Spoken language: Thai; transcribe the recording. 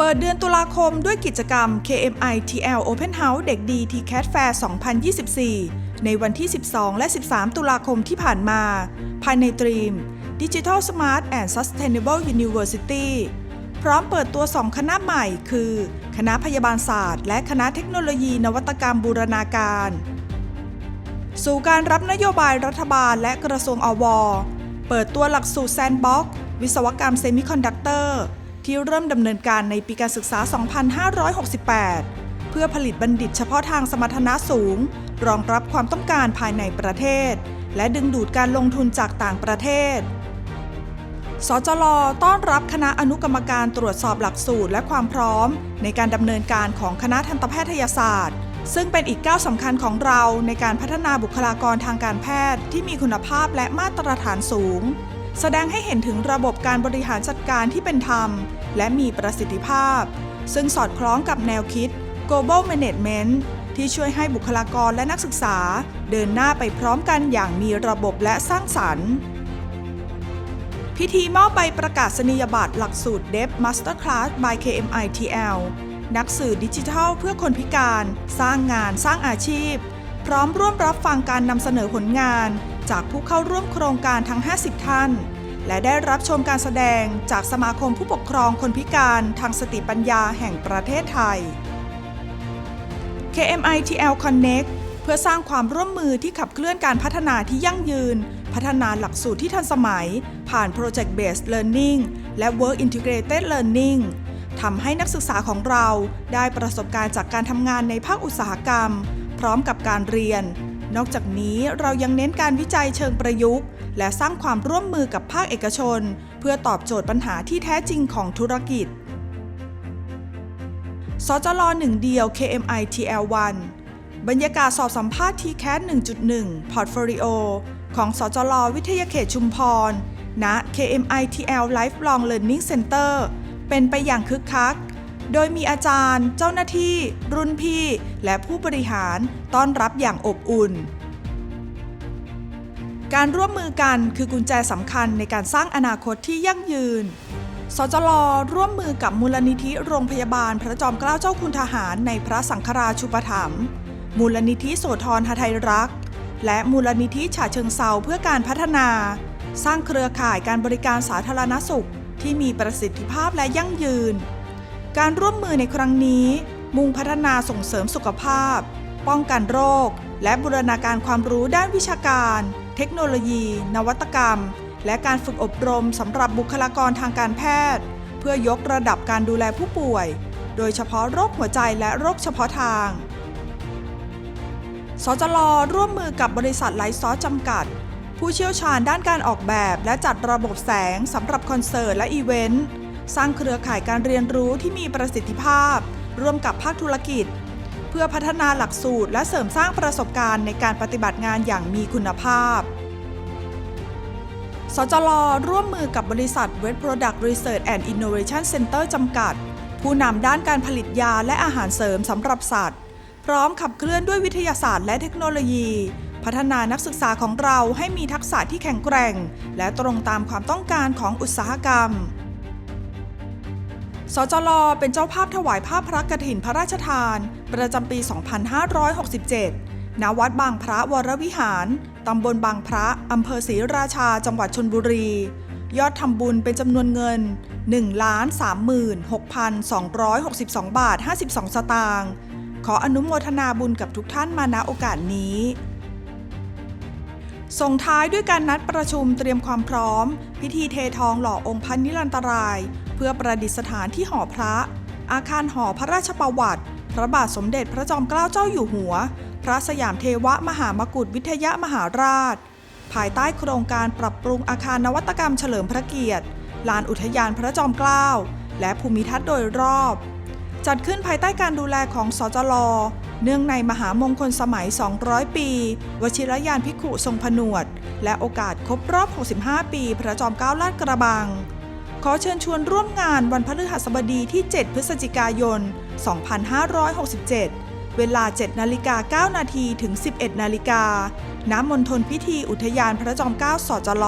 เปิดเดือนตุลาคมด้วยกิจกรรม KMI TL Open House เด็กดี TCAT Fair 2024 ในวันที่ 12 และ 13 ตุลาคมที่ผ่านมา ภายในตรีม Digital Smart and Sustainable University พร้อมเปิดตัว 2 คณะใหม่คือ คณะพยาบาลศาสตร์ และคณะเทคโนโลยีนวัตกรรมบูรณาการ สู่การรับนโยบายรัฐบาลและกระทรวงอว เปิดตัวหลักสูตรแซนบ็อกวิศวกรรมเซมิคอนดักเตอร์ ที่เริ่มดำเนินการในปีการศึกษา 2568 เพื่อผลิตบัณฑิตเฉพาะทางสมรรถนะสูง รองรับความต้องการภายในประเทศ และดึงดูดการลงทุนจากต่างประเทศ สจลต้อนรับคณะอนุกรรมการตรวจสอบหลักสูตรและความพร้อม ในการดำเนินการของคณะทันตแพทยศาสตร์ ซึ่งเป็นอีกก้าวสำคัญของเราในการพัฒนาบุคลากรทางการแพทย์ที่มีคุณภาพและมาตรฐานสูง แสดงให้เห็นถึงระบบการบริหารจัดการที่เป็นธรรม และมีประสิทธิภาพ ซึ่งสอดคล้องกับแนวคิด global management ที่ช่วยให้บุคลากรและนักศึกษา เดินหน้าไปพร้อมกันอย่างมีระบบและสร้างสรรค์ พิธีมอบใบประกาศนียบัตรหลักสูตร DEF Masterclass by KMITL นักสื่อดิจิทัลเพื่อคนพิการ สร้างงานสร้างอาชีพ พร้อมร่วมรับฟังการนำเสนอผลงาน จากผู้เข้าร่วมโครงการทั้ง 50 ท่าน และได้รับชมการแสดงจากสมาคมผู้ปกครองคนพิการทางสติปัญญาแห่งประเทศไทย KMITL Connect เพื่อสร้างความร่วมมือที่ขับเคลื่อนการพัฒนาที่ยั่งยืน พัฒนาหลักสูตรที่ทันสมัย ผ่าน Project Based Learning และ Work Integrated Learning ทำให้นักศึกษาของเราได้ประสบการณ์จากการทำงานในภาคอุตสาหกรรม พร้อมกับการเรียน นอกจากนี้เรายังเน้นการวิจัยเชิงประยุกต์ และสร้างความร่วมมือกับภาคเอกชน เพื่อตอบโจทย์ปัญหาที่แท้จริงของธุรกิจ สจลหนึ่งเดียว KMI TL1 บรรยากาศสอบสัมภาษณ์ TCAT 1.1 Portfolio ของสจลวิทยาเขตชุมพร ณ KMI TL Lifelong Learning Center เป็นไปอย่างคึกคัก โดยมีอาจารย์ เจ้าหน้าที่ รุ่นพี่ และผู้บริหารต้อนรับอย่างอบอุ่น การร่วมมือกันคือกุญแจสำคัญในการสร้างอนาคตที่ยั่งยืน สจลร่วมมือกับมูลนิธิโรงพยาบาลพระจอมเกล้าเจ้าคุณทหารในพระสังฆราชูปถัมภ์ มูลนิธิโสธรหทัยรัก และมูลนิธิฉะเชิงเซาเพื่อการพัฒนา สร้างเครือข่ายการบริการสาธารณสุขที่มีประสิทธิภาพและยั่งยืน การร่วมมือในครั้งนี้ มุ่งพัฒนาส่งเสริมสุขภาพ ป้องกันโรค และบูรณาการความรู้ด้านวิชาการ เทคโนโลยี นวัตกรรม และการฝึกอบรมสำหรับบุคลากรทางการแพทย์ เพื่อยกระดับการดูแลผู้ป่วย โดยเฉพาะโรคหัวใจและโรคเฉพาะทาง สจลร่วมมือกับบริษัทไลท์ซอสจำกัด ผู้เชี่ยวชาญด้านการออกแบบและจัดระบบแสงสำหรับคอนเสิร์ตและอีเวนต์ สร้างเครือข่ายการเรียนรู้ที่มีประสิทธิภาพ ร่วมกับภาคธุรกิจ เพื่อพัฒนาหลักสูตร และเสริมสร้างประสบการณ์ในการปฏิบัติงานอย่างมีคุณภาพ สจลร่วมมือกับบริษัท Wet Product Research and Innovation Center จำกัด ผู้นำด้านการผลิตยาและอาหารเสริมสำหรับสัตว์ พร้อมขับเคลื่อนด้วยวิทยาศาสตร์และเทคโนโลยีพัฒนานักศึกษาของเราให้มีทักษะที่แข็งแกร่ง และตรงตามความต้องการของอุตสาหกรรม สจลเป็นเจ้าภาพถวายภาพพระกฐินพระราชทาน ประจำปี 2567 ณ วัดบางพระวรวิหาร ตำบลบางพระอำเภอศรีราชา จังหวัดชนบุรี ยอดทำบุญเป็นจำนวนเงิน 1,36,262 บาท 52 สตางค์ขออนุโมทนาบุญกับทุกท่านมาณโอกาสนี้ ส่งท้ายด้วยการนัดประชุมเตรียมความพร้อม พิธีเททองหล่อองค์พระนิรันตราย เพื่อประดิษฐานที่หอพระ อาคารหอพระราชประวัติ พระบาทสมเด็จพระจอมเกล้าเจ้าอยู่หัว พระสยามเทวมหามกุฏวิทยามหาราช ภายใต้โครงการปรับปรุงอาคารนวัตกรรมเฉลิมพระเกียรติ ลานอุทยานพระจอมเกล้า และภูมิทัศน์โดยรอบ จัดขึ้นภายใต้การดูแลของสจลเนื่องในมหามงคลสมัย 200 ปี วชิรยานพิขุทรงผนวด และโอกาสครบรอบ 65 ปี พระจอมเกล้าลาดกระบัง ขอเชิญชวนร่วมงานวันพฤหัสบดีที่ 7 พฤศจิกายน 2567 เวลา 7 นาฬิกา 9 นาทีถึง 11 นาฬิกาณมณฑลพิธีอุทยานพระจอมเกล้าสจล